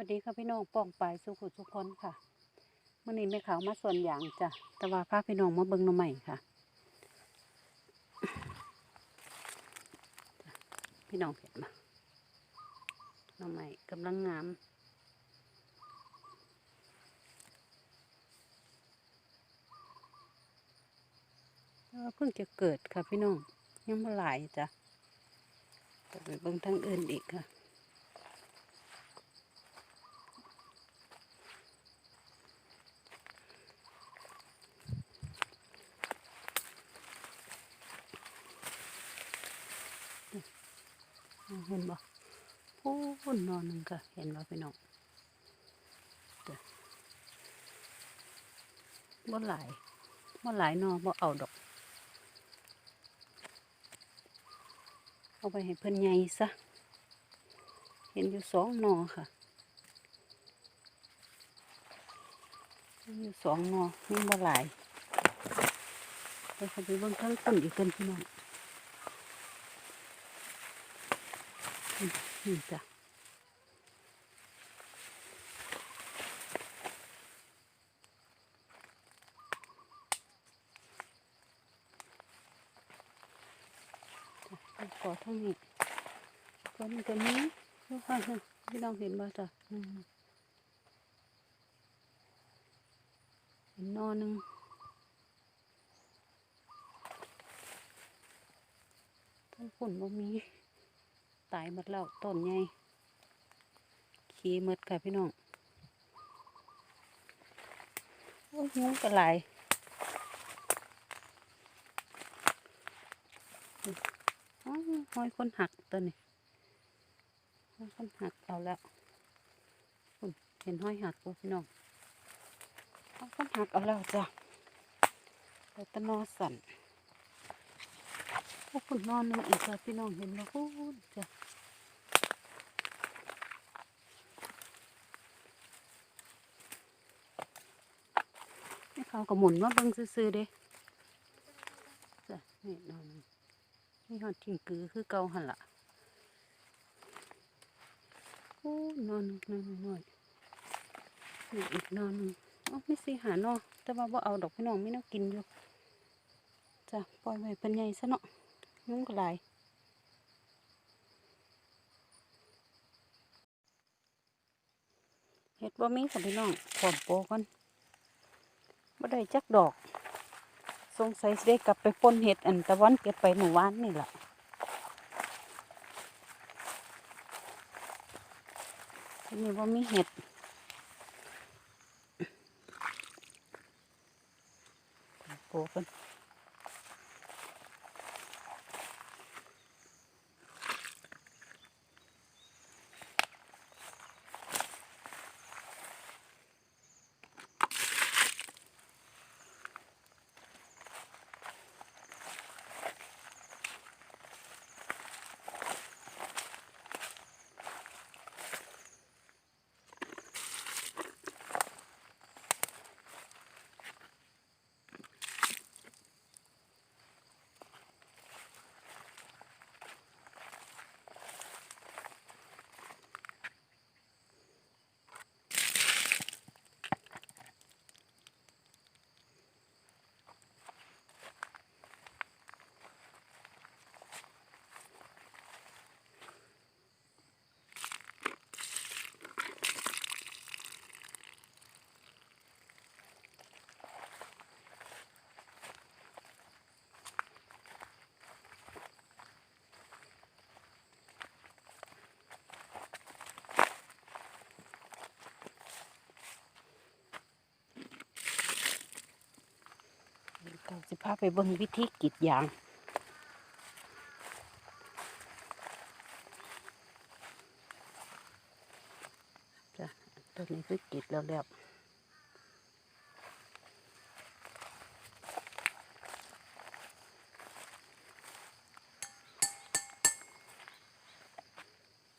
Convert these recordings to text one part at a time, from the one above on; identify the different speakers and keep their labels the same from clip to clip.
Speaker 1: วัสดีค่ะพี่น้องป้องปลายสุขุทุกคนค่ะเมื่อนี้แม่ขาวมาส่วนอย่างจ้ะแต่ว่าพาพี่น้องมาเบิ่งหน่อใหม่ค่ะ พี่น้องเห็นมาหน่อใหม่กำลังงามเพิ่งจะเกิดค่ะพี่น้องยังไม่หลายจ้ะไปเบิ่งทางอื่นอีกค่ะ เห็นบ่พูนนอนหนึ่งค่ะเห็นบ่พี่น้องบ่หลายบ่หลายนอบ่เอาดอก เอาไปให้เพิ่นใหญ่ซะ เห็นอยู่สองนอค่ะอยู่สองนอมีบ่หลายไปเขาไปเบิ่งทั้งต้นอีกกันพี่น้อง นี่จ้ะขอเท่านี้ก็มันจะมีลูกค้านพี่น้องเห็นบ่จ้ะเห็นนอหนึ่งทั้งฝุ่นบ่มี ตายหมดแล้วต้นใหญ่ขี้หมดค่ะพี่น้องโอ้ยงกระไหลายอ๋อยคนหักตัวนี้หอยคนหักเอาแล้วเห็นห้อยหักป่พี่น้องหอยคนหักเอาแล้วจ้ะแต่ตะนอสั่น กคุณนอนนึงอีกค่ะพี่น้องเห็นไหมพูดจ้ะนี่เขาก็หมุนมาเบิ่งซื่อๆเด้จ้ะนี่นอนนี่หอดทิ้งกือคือเก่าหันละโอ้นอนนอนนอนนี่อีกนอนนึงอ๋อไม่สิหานอแต่ว่าบ่เอาดอกพี่น้องไม่น่ากินอยู่จ้ะปล่อยไว้เป็นใหญ่ซะเนาะ ยุ่งก็หลายเห็ดบ่มีค่ะพี่น้องขอมโปกันบ่ได้จักดอก สงสัยได้กลับไปป่นเห็ดอันตะวันเก็บไปเมื่อวานนี่แหละทีนี้ว่มีเห็ดโปกัน ก็สิพาไปเบิ่งวิธีกรีดยาง จ้ะตัวนี้คือกรีดแล้วแล้ว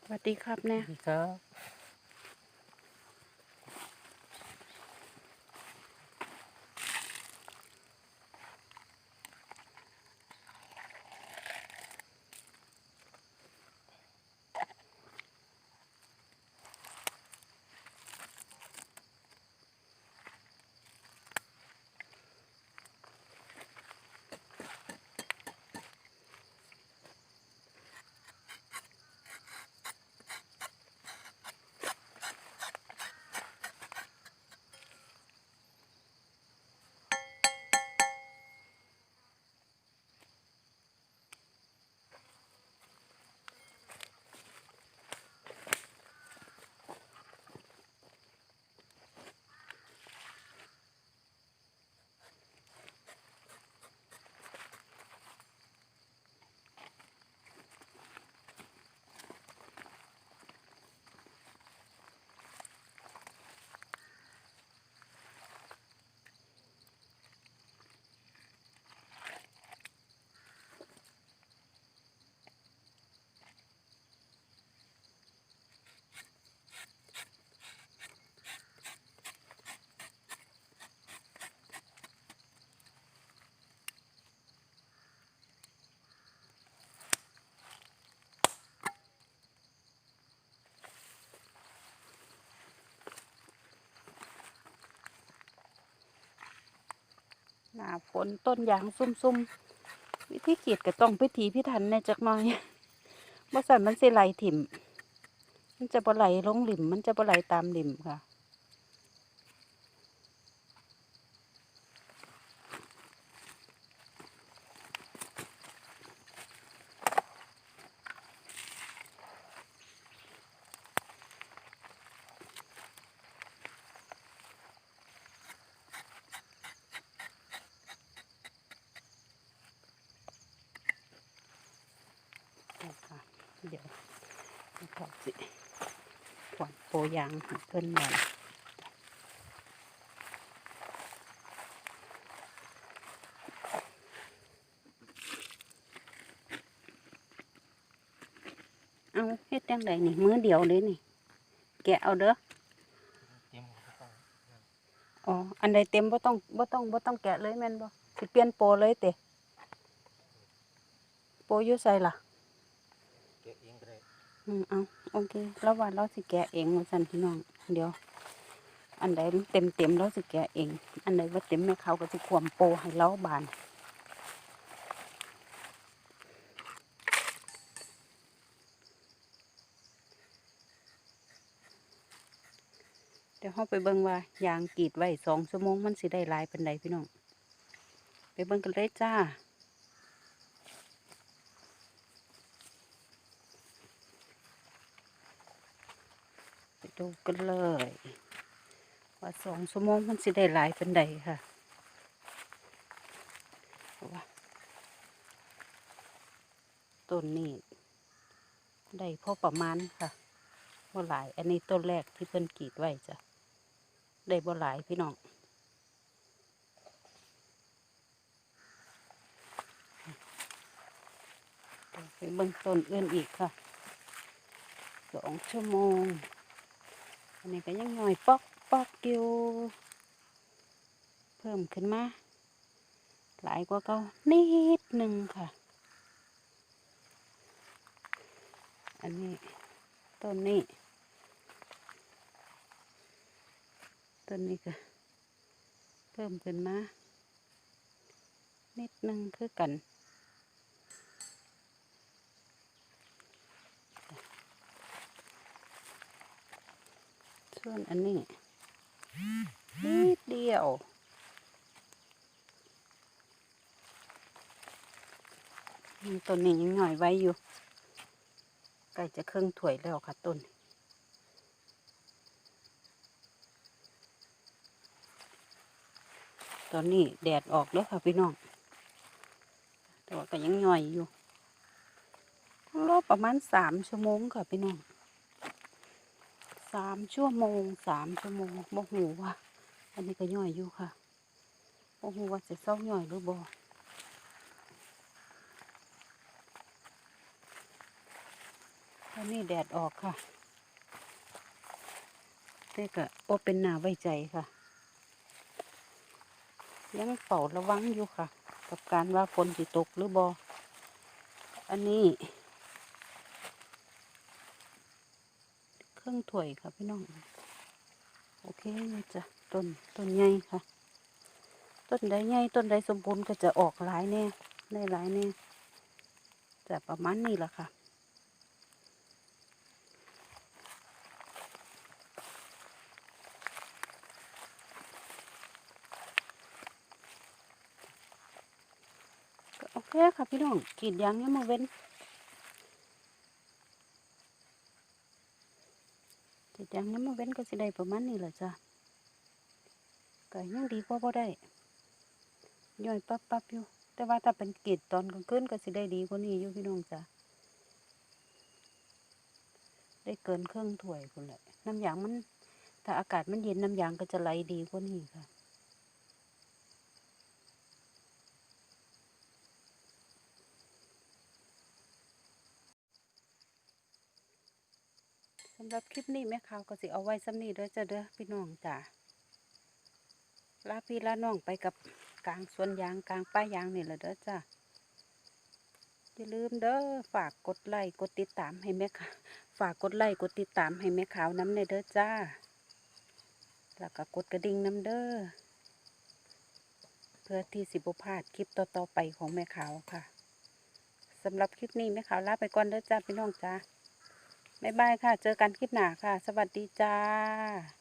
Speaker 1: สวัสดีครับแน่
Speaker 2: ครับ
Speaker 1: หน้าฝนต้นยางซุ่มๆ วิธีขีดก็ต้องพิถีพิถันในจักหน่อยบ่สันมันสิไหลถิ่ม มันจะบ่ไหลลงหลิม มันจะบ่ไหลตามหลิมค่ะ เอาค่ะ เดี๋ยวขอสิขวานโปยางให้เพิ่นหน่อยเอาเฮ็ดจังไดนี่มือเดียวเลยนี่ แกะเอาเด้อ
Speaker 2: เตรียมก็ต้องนั่น
Speaker 1: อ๋ออันใดเต็มบ่ต้องบ่ต้องบ่ต้องแกะเลยแม่นบ่สิเปลี่ยนโปรเลยเตะโปรอยู่ใส่ล่ะ
Speaker 2: เก็บเองก็ได้
Speaker 1: อืมเอาโอเคแล้วว่าเราสิแกะเองว่าซั่นพี่น้องเดี๋ยว อันใดเต็มเต็มเราสิแกะเอง อันใดว่าเต็มแม่เขาก็สิควมโปให้เราบานเดี๋ยวเราไปเบิ่งว่ายางกรีดไว้สองชั่วโมงมันสิได้ลายเป็นใดพี่น้อง ไปเบิ่งกันเลยจ้า ดูกันเลย ว่าสองชั่วโมงมันสิได้หลายเป็นใดค่ะต้นนี้ได้พอประมาณค่ะบ่หลาย อันนี้ต้นแรกที่เพิ่นกรีดไว้จ้ะได้บ่หลายพี่น้องไปเบิ่งต้นอื่นอีกค่ะสองชั่วโมง อันนี้ก็ยังหน่อยปอกปอกอยู่เพิ่มขึ้นมา หลายกว่าเก่านิดหนึ่งค่ะ อันนี้ต้นนี้ต้นนี้ก็เพิ่มขึ้นมานิดหนึ่งคือกัน ส่วนอันนี้นิดเดียวต้นนี้ยังหน่อยไว้อยู่ใกล้จะเครึ่องถ้วยแล้วค่ะต้นตอนนี้แดดออกแล้วค่ะพี่น้อง แต่ว่าก็ยังหน่อยอยู่รอบประมาณสามชั่วโมงค่ะพี่น้อง สามชั่วโมงสามชั่วโมงโมหูว่าอันนี้ก็ย่อยอยู่ค่ะโมหูว่าจะเศร้าย่อยหรือบ่ตอนนี้แดดออกค่ะแต่ก็บ่เป็นหนาไว้ใจค่ะ ยังเฝ้าระวังอยู่ค่ะ กับการว่าฝนสิตกหรือบ่อันนี้ เครื่อ งถ้วยค่ะพี่น้อง โอเคจ้ะต้นต้นใหญ่ค่ะ ต้นใดใหญ่ต้นใดสมบูรณ์ก็จะออกหลายแน่ได้หลายแน่แต่ประมาณนี้แหละค่ะโอเคค่ะพี่น้องกรีดยางเนี่ยามมาเว้น ติดยางนี้มาเว้นก็สิได้ประมาณนี้แหละจ้ะก็ยังดีกว่าบ่ได้ ย่อยปั๊บปั๊บอยู่ แต่ว่าถ้าเป็นกรีดตอนกลางคืนก็สิได้ดีกว่านี้อยู่พี่น้องจ้ะ ได้เกินเครื่องถ้วยคนแหละน้ำยางมัน ถ้าอากาศมันเย็นน้ำยางก็จะไหลดีกว่านี้ค่ะ สำหรับคลิปนี้แม่ข่าวก็สิเอาไว้สำนี้เด้อจ้าเด้อพี่น้องจ้าลาพี่ลาน้องไปกับกลางสวนยางกลางป้ายางนี่แหละเด้อจ้าอย่าลืมเด้อฝากกดไลค์กดติดตามให้แม่ข่ะ ฝากกดไลค์กดติดตามให้แม่ขาวน้ำในเด้อจ้า แล้วก็กดกระดิ่งน้ำเด้อเพื่อที่สิบพลาดคลิปต่อๆไปของแม่ขาวค่ะสำหรับคลิปนี้แม่ขาวลาไปก่อนเด้อจ้าพี่น้องจ้า บ๊ายบายค่ะ เจอกันคลิปหน้าค่ะ สวัสดีจ้า